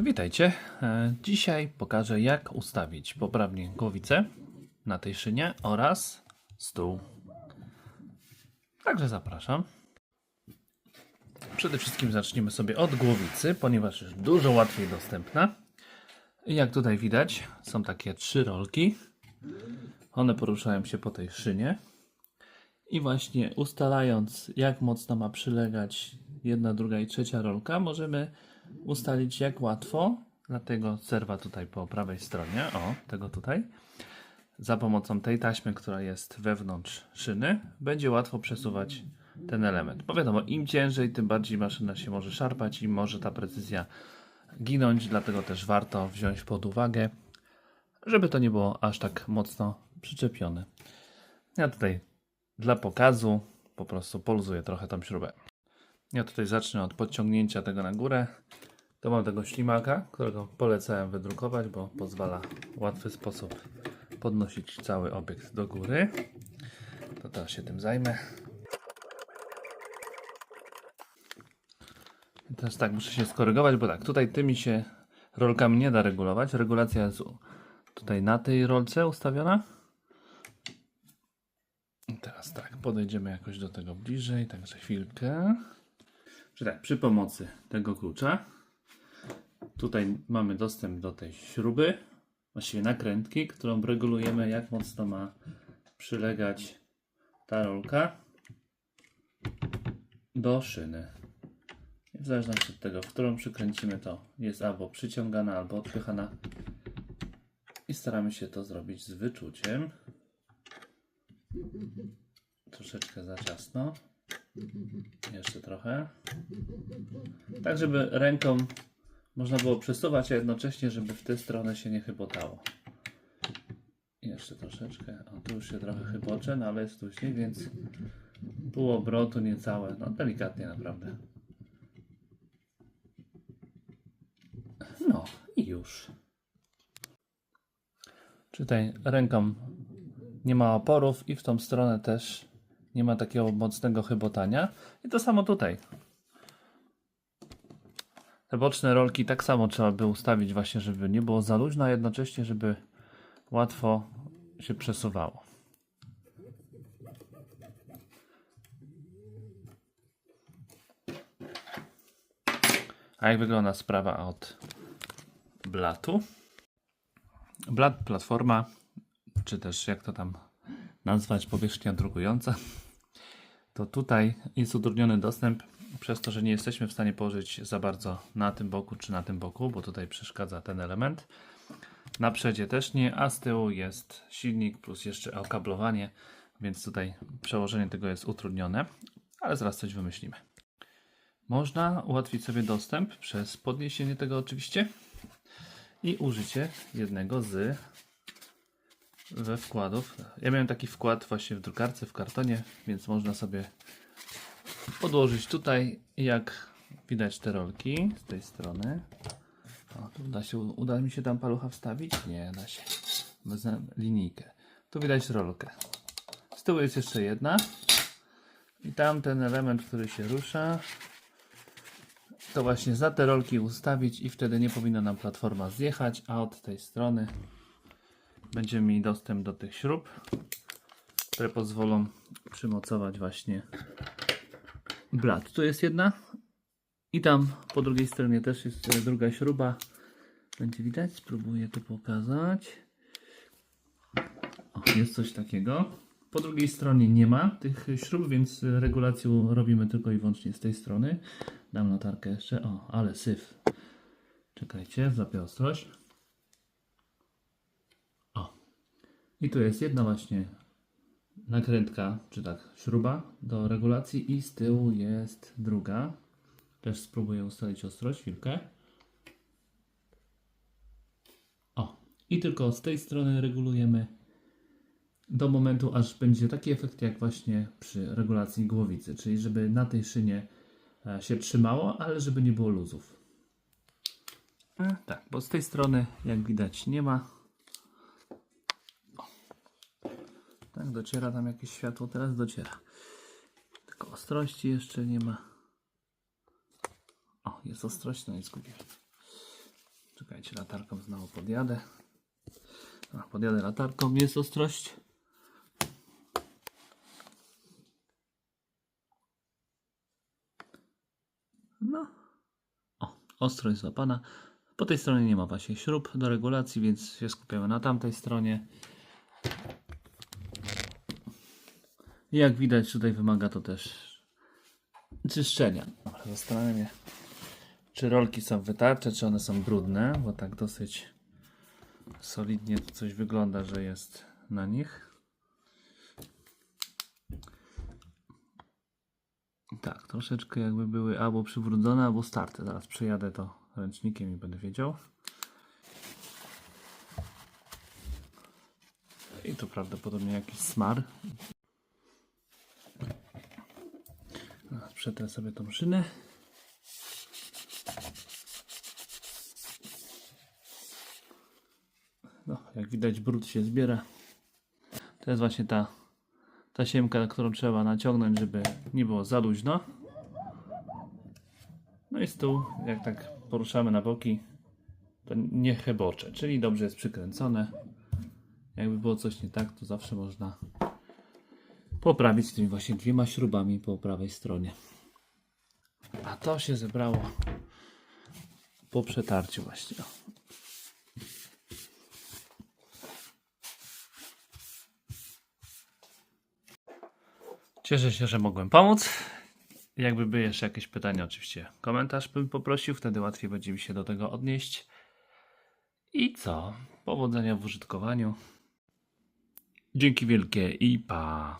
Witajcie. E, Dzisiaj pokażę jak ustawić poprawnie głowicę na tej szynie oraz stół. Także zapraszam. Przede wszystkim zaczniemy sobie od głowicy, ponieważ jest dużo łatwiej dostępna. Jak tutaj widać, są takie trzy rolki. One poruszają się po tej szynie. I właśnie ustalając, jak mocno ma przylegać jedna, druga i trzecia rolka, możemy ustalić, jak łatwo. Dlatego serwa tutaj po prawej stronie, o, tego tutaj, za pomocą tej taśmy, która jest wewnątrz szyny, będzie łatwo przesuwać ten element. Bo wiadomo, im ciężej, tym bardziej maszyna się może szarpać i może ta precyzja ginąć, dlatego też warto wziąć pod uwagę, żeby to nie było aż tak mocno przyczepione. Ja tutaj dla pokazu po prostu poluzuję trochę tą śrubę. Ja tutaj zacznę od podciągnięcia tego na górę. To mam tego ślimaka, którego polecałem wydrukować, bo pozwala w łatwy sposób podnosić cały obiekt do góry. To teraz się tym zajmę. I teraz tak, muszę się skorygować, bo tak, tutaj tymi się rolkami nie da regulować. Regulacja jest tutaj na tej rolce ustawiona. I teraz tak, podejdziemy jakoś do tego bliżej, także chwilkę. Czy tak, przy pomocy tego klucza. Tutaj mamy dostęp do tej śruby, właściwie nakrętki, którą regulujemy, jak mocno ma przylegać ta rolka do szyny. W zależności od tego, w którą przykręcimy, to jest albo przyciągana, albo odpychana. I staramy się to zrobić z wyczuciem. Troszeczkę za ciasno. Jeszcze trochę. Tak, żeby ręką można było przesuwać, a jednocześnie, żeby w tę stronę się nie chybotało. Jeszcze troszeczkę. O, tu już się trochę chybocze, no ale jest później, więc pół obrotu, niecałe. No, delikatnie naprawdę. No i już. Tutaj ręką nie ma oporów i w tą stronę też nie ma takiego mocnego chybotania. I to samo tutaj. Te boczne rolki tak samo trzeba by ustawić właśnie, żeby nie było za luźno, a jednocześnie, żeby łatwo się przesuwało. A jak wygląda sprawa od blatu? Blat, platforma, czy też jak to tam nazwać, powierzchnia drukująca, to tutaj jest utrudniony dostęp przez to, że nie jesteśmy w stanie położyć za bardzo na tym boku czy na tym boku, bo tutaj przeszkadza ten element. Na przodzie też nie, a z tyłu jest silnik plus jeszcze okablowanie, więc tutaj przełożenie tego jest utrudnione, ale zaraz coś wymyślimy. Można ułatwić sobie dostęp przez podniesienie tego oczywiście i użycie jednego z ze wkładów. Ja miałem taki wkład właśnie w drukarce, w kartonie, więc można sobie podłożyć tutaj, jak widać te rolki z tej strony. O, tu uda, się, uda mi się tam palucha wstawić? Nie, da się. Wezmę linijkę. Tu widać rolkę. Z tyłu jest jeszcze jedna. I tam ten element, który się rusza, to właśnie za te rolki ustawić i wtedy nie powinna nam platforma zjechać, a od tej strony będziemy mieli dostęp do tych śrub, które pozwolą przymocować właśnie blat. Tu jest jedna i tam po drugiej stronie też jest e, druga śruba. Będzie widać? Spróbuję to pokazać. O, jest coś takiego. Po drugiej stronie nie ma tych śrub, więc regulację robimy tylko i wyłącznie z tej strony. Dam notarkę jeszcze. O, ale syf. Czekajcie, złapię ostrość. O. I tu jest jedna właśnie nakrętka, czy tak, śruba do regulacji i z tyłu jest druga. Też spróbuję ustalić ostrość, chwilkę. O, i tylko z tej strony regulujemy do momentu, aż będzie taki efekt jak właśnie przy regulacji głowicy, czyli żeby na tej szynie e, się trzymało, ale żeby nie było luzów. E, tak, bo z tej strony, jak widać, nie ma. Tak, dociera tam jakieś światło, teraz dociera. Tylko ostrości jeszcze nie ma. O, jest ostrość, no i zgubiłem. Czekajcie, latarką znowu podjadę. A, podjadę latarką, jest ostrość. No. O, ostrość złapana. Po tej stronie nie ma właśnie śrub do regulacji, więc się skupiamy na tamtej stronie. I Jak widać tutaj wymaga to też czyszczenia. Zastanawiam się, czy rolki są wytarcze, czy one są brudne, bo tak dosyć solidnie to coś wygląda, że jest na nich. Tak, troszeczkę jakby były albo przywrócone, albo starte. Zaraz przejadę to ręcznikiem i będę wiedział. I to prawdopodobnie jakiś smar. Teraz Przetrę sobie tą szynę. No, jak widać brud się zbiera. To jest właśnie ta tasiemka, którą trzeba naciągnąć, żeby nie było za luźno. No i stół, jak tak poruszamy na boki, to nie chebocze, czyli dobrze jest przykręcone. Jakby było coś nie tak, to zawsze można poprawić tymi właśnie dwiema śrubami po prawej stronie. A to się zebrało po przetarciu właśnie. Cieszę się, że mogłem pomóc. Jakby były jeszcze jakieś pytania, oczywiście komentarz bym poprosił, wtedy łatwiej będzie mi się do tego odnieść. I co? Powodzenia w użytkowaniu. Dzięki wielkie i pa.